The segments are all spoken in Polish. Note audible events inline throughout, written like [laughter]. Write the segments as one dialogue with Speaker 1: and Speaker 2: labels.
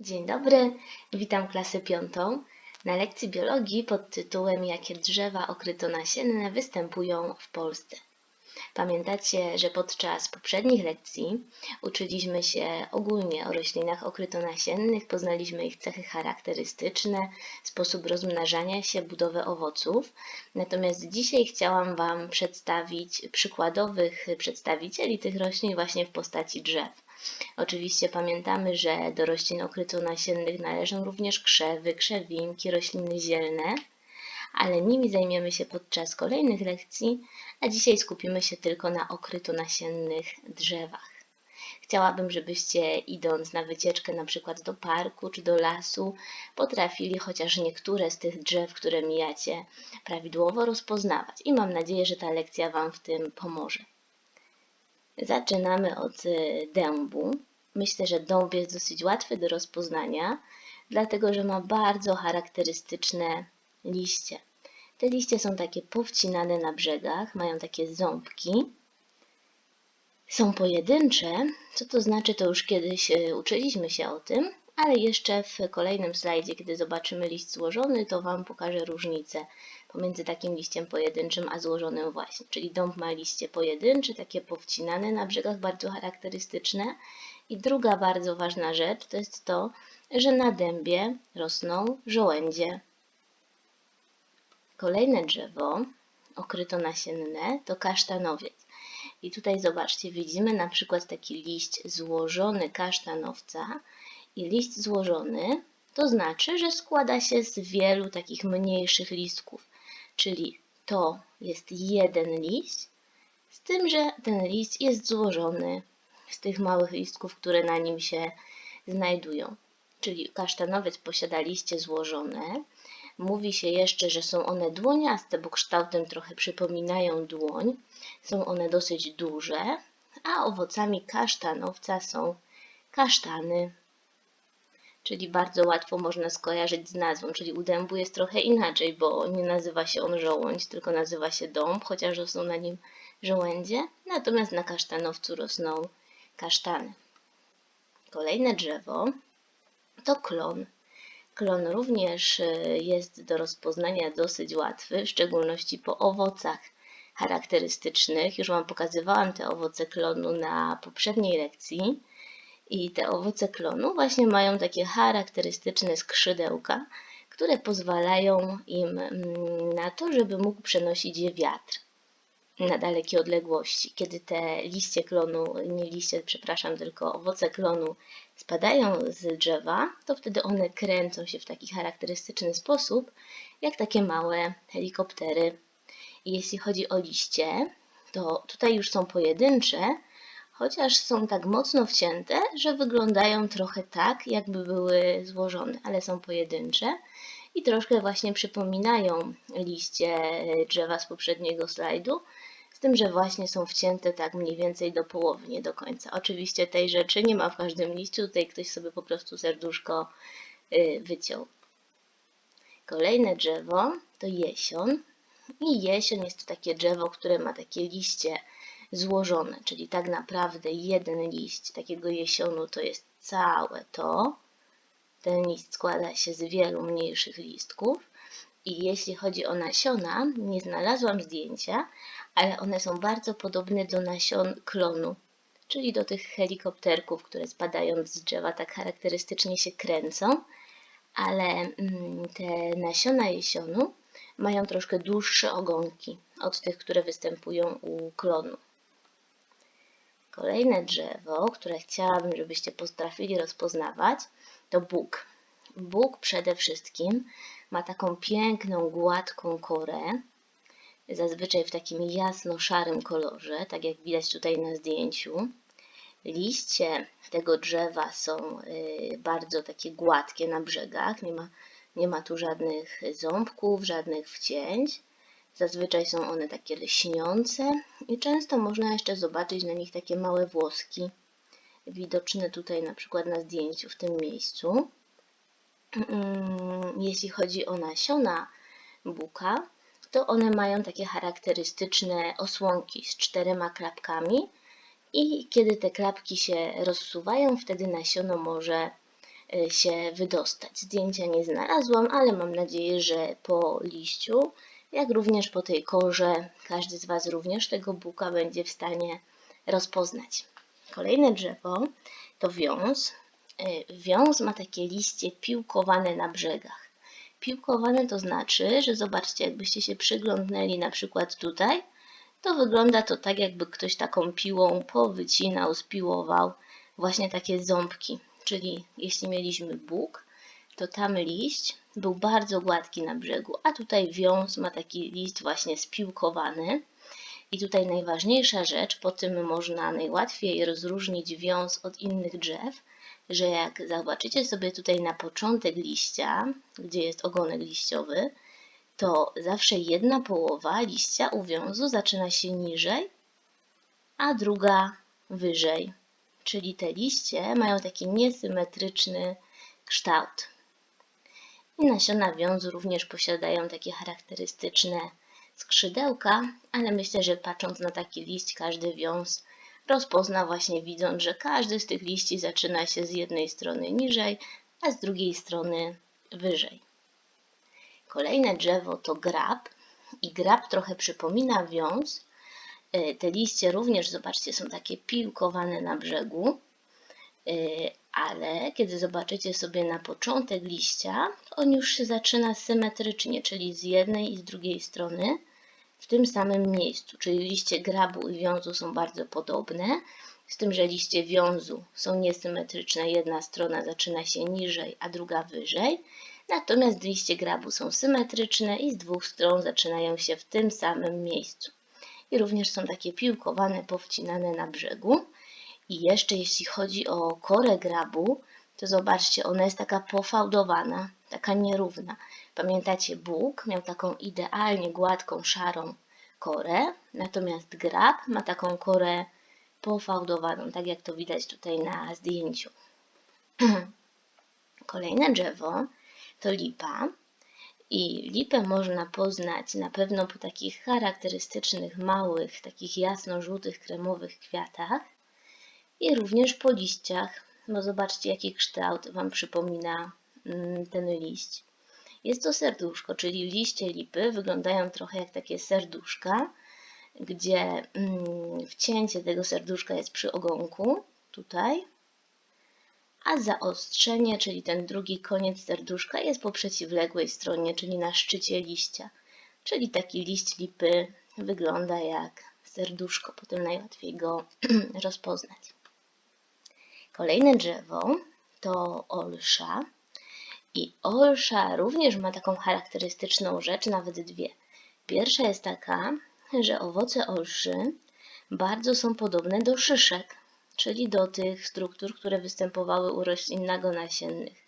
Speaker 1: Dzień dobry, witam klasę piątą. Na lekcji biologii pod tytułem Jakie drzewa okrytonasienne występują w Polsce. Pamiętacie, że podczas poprzednich lekcji uczyliśmy się ogólnie o roślinach okrytonasiennych, poznaliśmy ich cechy charakterystyczne, sposób rozmnażania się, budowę owoców. Natomiast dzisiaj chciałam Wam przedstawić przykładowych przedstawicieli tych roślin właśnie w postaci drzew. Oczywiście pamiętamy, że do roślin okrytonasiennych należą również krzewy, krzewinki, rośliny zielne, ale nimi zajmiemy się podczas kolejnych lekcji, a dzisiaj skupimy się tylko na okrytonasiennych drzewach. Chciałabym, żebyście idąc na wycieczkę na przykład do parku czy do lasu, potrafili chociaż niektóre z tych drzew, które mijacie, prawidłowo rozpoznawać i mam nadzieję, że ta lekcja Wam w tym pomoże. Zaczynamy od y, dębu. Myślę, że dąb jest dosyć łatwy do rozpoznania, dlatego że ma bardzo charakterystyczne liście. Te liście są takie powcinane na brzegach, mają takie ząbki. Są pojedyncze, co to znaczy, to już kiedyś y, uczyliśmy się o tym, ale jeszcze w kolejnym slajdzie, kiedy zobaczymy liść złożony, to Wam pokażę różnicę pomiędzy takim liściem pojedynczym a złożonym właśnie. Czyli dąb ma liście pojedyncze, takie powcinane na brzegach, bardzo charakterystyczne. I druga bardzo ważna rzecz to jest to, że na dębie rosną żołędzie. Kolejne drzewo okrytonasienne to kasztanowiec. I tutaj zobaczcie, widzimy na przykład taki liść złożony kasztanowca i liść złożony to znaczy, że składa się z wielu takich mniejszych listków. Czyli to jest jeden liść, z tym, że ten liść jest złożony z tych małych listków, które na nim się znajdują. Czyli kasztanowiec posiada liście złożone. Mówi się jeszcze, że są one dłoniaste, bo kształtem trochę przypominają dłoń. Są one dosyć duże, a owocami kasztanowca są kasztany czyli bardzo łatwo można skojarzyć z nazwą, czyli u dębu jest trochę inaczej, bo nie nazywa się on żołądź, tylko nazywa się dąb, chociaż rosną na nim żołędzie, natomiast na kasztanowcu rosną kasztany. Kolejne drzewo to klon. Klon również y, jest do rozpoznania dosyć łatwy, w szczególności po owocach charakterystycznych. Już Wam pokazywałam te owoce klonu na poprzedniej lekcji. I te owoce klonu właśnie mają takie charakterystyczne skrzydełka, które pozwalają im mm, na to, żeby mógł przenosić je wiatr na dalekie odległości. Kiedy te liście klonu, nie liście, przepraszam, tylko owoce klonu spadają z drzewa, to wtedy one kręcą się w taki charakterystyczny sposób, jak takie małe helikoptery. I jeśli chodzi o liście, to tutaj już są pojedyncze, chociaż są tak mocno wcięte, że wyglądają trochę tak, jakby były złożone, ale są pojedyncze i troszkę właśnie przypominają liście drzewa z poprzedniego slajdu, z tym, że właśnie są wcięte tak mniej więcej do połowy, nie do końca. Oczywiście tej rzeczy nie ma w każdym liściu, tutaj ktoś sobie po prostu serduszko y, wyciął. Kolejne drzewo to jesion. I jesion jest to takie drzewo, które ma takie liście złożone, czyli tak naprawdę jeden liść takiego jesionu to jest całe to. Ten list składa się z wielu mniejszych listków. I jeśli chodzi o nasiona, nie znalazłam zdjęcia, ale one są bardzo podobne do nasion klonu, czyli do tych helikopterków, które spadając z drzewa tak charakterystycznie się kręcą, ale mm, te nasiona jesionu mają troszkę dłuższe ogonki od tych, które występują u klonu. Kolejne drzewo, które chciałabym, żebyście potrafili rozpoznawać, to Bóg. Bóg przede wszystkim ma taką piękną, gładką korę, zazwyczaj w takim jasno-szarym kolorze, tak jak widać tutaj na zdjęciu. Liście tego drzewa są y, bardzo takie gładkie na brzegach, nie ma, nie ma tu żadnych ząbków, żadnych wcięć. Zazwyczaj są one takie lśniące i często można jeszcze zobaczyć na nich takie małe włoski, widoczne tutaj na przykład na zdjęciu w tym miejscu. Mm, jeśli chodzi o nasiona buka, to one mają takie charakterystyczne osłonki z czterema klapkami i kiedy te klapki się rozsuwają, wtedy nasiono może y, się wydostać. Zdjęcia nie znalazłam, ale mam nadzieję, że po liściu, jak również po tej korze, każdy z Was również tego buka będzie w stanie rozpoznać. Kolejne drzewo to wiąz. Y, Wiąz ma takie liście piłkowane na brzegach. Piłkowane to znaczy, że zobaczcie, jakbyście się przyglądnęli na przykład tutaj, to wygląda to tak, jakby ktoś taką piłą powycinał, spiłował właśnie takie ząbki. Czyli jeśli mieliśmy bóg, to tam liść był bardzo gładki na brzegu, a tutaj wiąz ma taki liść właśnie spiłkowany. I tutaj najważniejsza rzecz, po tym można najłatwiej rozróżnić wiąz od innych drzew, że jak zobaczycie sobie tutaj na początek liścia, gdzie jest ogonek liściowy, to zawsze jedna połowa liścia uwiązu zaczyna się niżej, a druga wyżej. Czyli te liście mają taki niesymetryczny kształt. Nasiona wiązu również posiadają takie charakterystyczne skrzydełka, ale myślę, że patrząc na taki liść, każdy wiąz rozpozna właśnie widząc, że każdy z tych liści zaczyna się z jednej strony niżej, a z drugiej strony wyżej. Kolejne drzewo to grab i grab trochę przypomina wiąz. E, Te liście również, zobaczcie, są takie piłkowane na brzegu, ale kiedy zobaczycie sobie na początek liścia, on już się zaczyna symetrycznie, czyli z jednej i z drugiej strony w tym samym miejscu, czyli liście grabu i wiązu są bardzo podobne, z tym, że liście wiązu są niesymetryczne, jedna strona zaczyna się niżej, a druga wyżej, natomiast liście grabu są symetryczne i z dwóch stron zaczynają się w tym samym miejscu. I również są takie piłkowane, powcinane na brzegu. I jeszcze jeśli chodzi o korę grabu, to zobaczcie, ona jest taka pofałdowana, taka nierówna. Pamiętacie, Bóg miał taką idealnie gładką, szarą korę, natomiast grab ma taką korę pofałdowaną, tak jak to widać tutaj na zdjęciu. [clears throat] Kolejne drzewo to lipa. I lipę można poznać na pewno po takich charakterystycznych, małych, takich jasno-żółtych, kremowych kwiatach i również po liściach, bo zobaczcie jaki kształt Wam przypomina mm, ten liść. Jest to serduszko, czyli liście lipy wyglądają trochę jak takie serduszka, gdzie mm, wcięcie tego serduszka jest przy ogonku, tutaj, a zaostrzenie, czyli ten drugi koniec serduszka jest po przeciwległej stronie, czyli na szczycie liścia. Czyli taki liść lipy wygląda jak serduszko, potem najłatwiej go [clears throat] rozpoznać. Kolejne drzewo to olsza. I olsza również ma taką charakterystyczną rzecz, nawet dwie. Pierwsza jest taka, że owoce olszy bardzo są podobne do szyszek, czyli do tych struktur, które występowały u roślin nagonasiennych.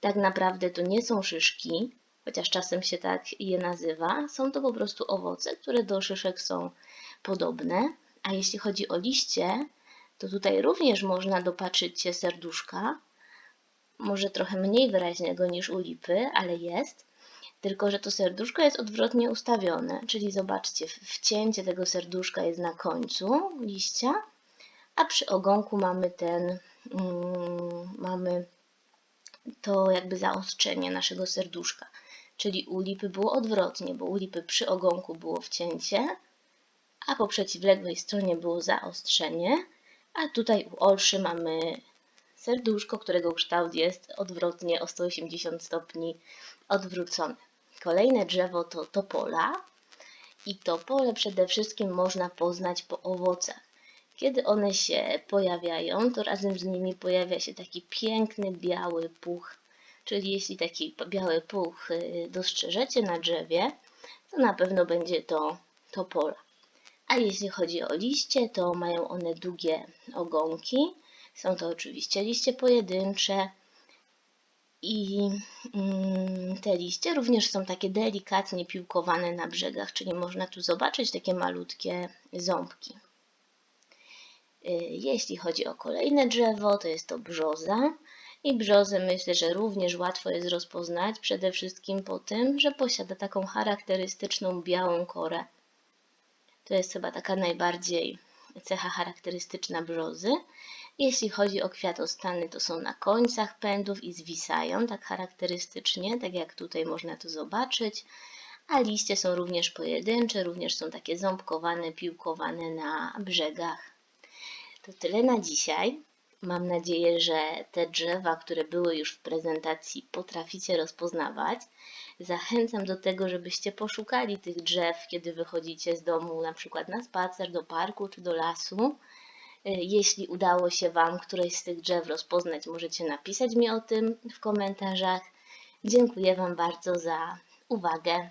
Speaker 1: Tak naprawdę to nie są szyszki, chociaż czasem się tak je nazywa. Są to po prostu owoce, które do szyszek są podobne. A jeśli chodzi o liście, to tutaj również można dopatrzyć się serduszka, może trochę mniej wyraźnego niż u lipy, ale jest. Tylko, że to serduszko jest odwrotnie ustawione, czyli zobaczcie, wcięcie tego serduszka jest na końcu liścia, a przy ogonku mamy ten, mm, mamy to jakby zaostrzenie naszego serduszka. Czyli u lipy było odwrotnie, bo u lipy przy ogonku było wcięcie, a po przeciwległej stronie było zaostrzenie, a tutaj u olszy mamy serduszko, którego kształt jest odwrotnie o 180 stopni odwrócony. Kolejne drzewo to topola i topole przede wszystkim można poznać po owocach. Kiedy one się pojawiają, to razem z nimi pojawia się taki piękny biały puch. Czyli jeśli taki biały puch y, dostrzeżecie na drzewie, to na pewno będzie to topola. A jeśli chodzi o liście, to mają one długie ogonki. Są to oczywiście liście pojedyncze. I mm, te liście również są takie delikatnie piłkowane na brzegach, czyli można tu zobaczyć takie malutkie ząbki. Y, Jeśli chodzi o kolejne drzewo, to jest to brzoza. I brzozę myślę, że również łatwo jest rozpoznać, przede wszystkim po tym, że posiada taką charakterystyczną białą korę. To jest chyba taka najbardziej cecha charakterystyczna brzozy. Jeśli chodzi o kwiatostany, to są na końcach pędów i zwisają tak charakterystycznie, tak jak tutaj można to zobaczyć. A liście są również pojedyncze, również są takie ząbkowane, piłkowane na brzegach. To tyle na dzisiaj. Mam nadzieję, że te drzewa, które były już w prezentacji, potraficie rozpoznawać. Zachęcam do tego, żebyście poszukali tych drzew, kiedy wychodzicie z domu, na przykład na spacer, do parku czy do lasu. Y, Jeśli udało się Wam któreś z tych drzew rozpoznać, możecie napisać mi o tym w komentarzach. Dziękuję Wam bardzo za uwagę.